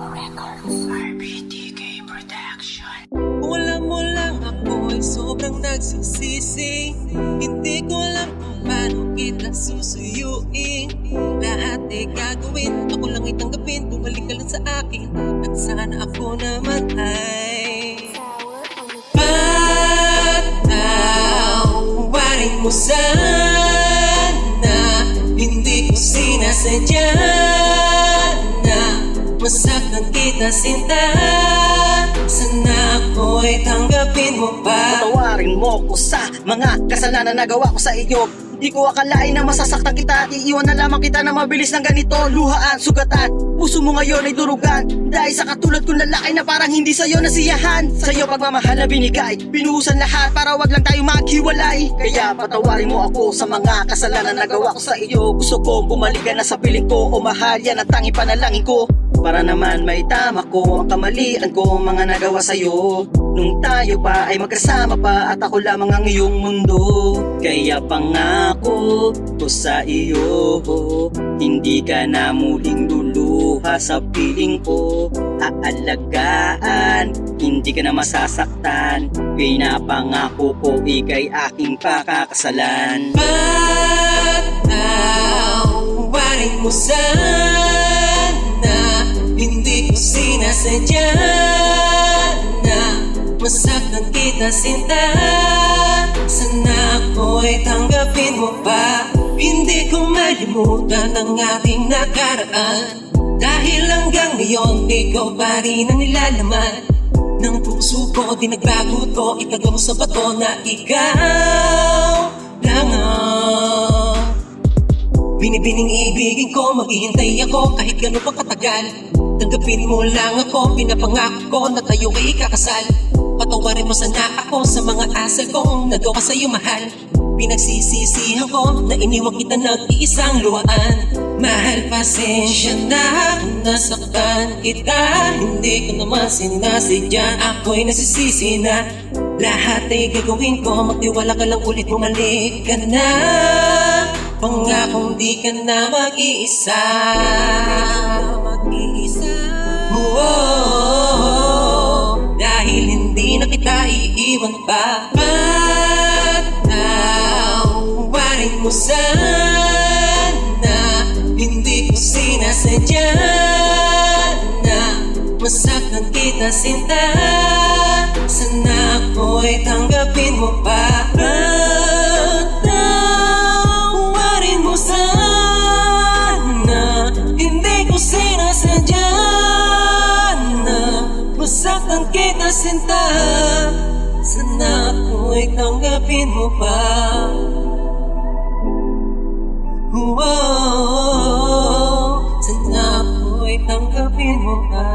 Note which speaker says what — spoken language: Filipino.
Speaker 1: RBTK Production. Kung alam mo lang sobrang nagsisisi. Hindi ko alam kung paano kita susuyuin. Lahat ay gagawin, ako lang ay tanggapin. Bumalik ka lang sa akin. At sana ako naman ay Patawarin mo sana. Hindi ko sinasadya. na Masaktan kita sinta. Sana ako'y tanggapin mo pa.
Speaker 2: Patawarin mo ko sa mga kasalanan na nagawa ko sa iyo Di ko akalain na masasaktan kita. Iiwan na lamang kita na mabilis ng ganito. Luhaan, sugatan, puso mo ngayon ay durugan. Dahil sa katulad kong lalaki na parang hindi sa'yo nasiyahan. Sa'yo pagmamahal na binigay. Binuhusan lahat para wag lang tayo maghiwalay. Kaya patawarin mo ako sa mga kasalanan na nagawa ko sa iyo. Gusto ko bumalik na sa piling ko. O mahal yan ang tangi panalangin ko. Para naman may tama ko ang kamalian ko mga nagawa sa'yo. Nung tayo pa ay magkasama pa at ako lamang ang iyong mundo. Kaya pangako ko sa iyo Hindi ka na muling luluha sa piling ko. Aalagaan, hindi ka na masasaktan. Pinapangako ko ikay aking pakakasalan.
Speaker 1: Patawarin mo sana Hindi ko sinasadya na Masaktan kita sinta. Sana ako'y tanggapin mo pa Hindi ko malimutan ang ating nakaraan? Dahil hanggang ngayon Ikaw pa rin ang nilalaman. Ng puso ko Di nagbago to Itagaw sa bato na ikaw lang ang Binibining ibigin ko, maghihintay ako kahit gano'n pa katagal. Tanggapin mo lang ako, pinapangako ko na tayo ay ikakasal. Patawarin mo sana ako sa mga asal kong nagawa sa'yo mahal Pinagsisisihan ko na iniwan kita nag-iisang luhaan. Mahal pasensya na kung nasaktan kita. Hindi ko naman sinasadya, ako'y nasisisi na. Lahat ay gagawin ko, magtiwala ka lang ulit bumalik ka na. Pangakong di ka na Mag-iisa. Dahil hindi na kita iiwan pa Masaktan kita sinta. Sana ako'y tanggapin mo pa. Patawarin mo sana. Hindi ko sinasadya na Masaktan kita sinta. Sana ako'y tanggapin mo pa. Wow, sana ako'y tanggapin mo pa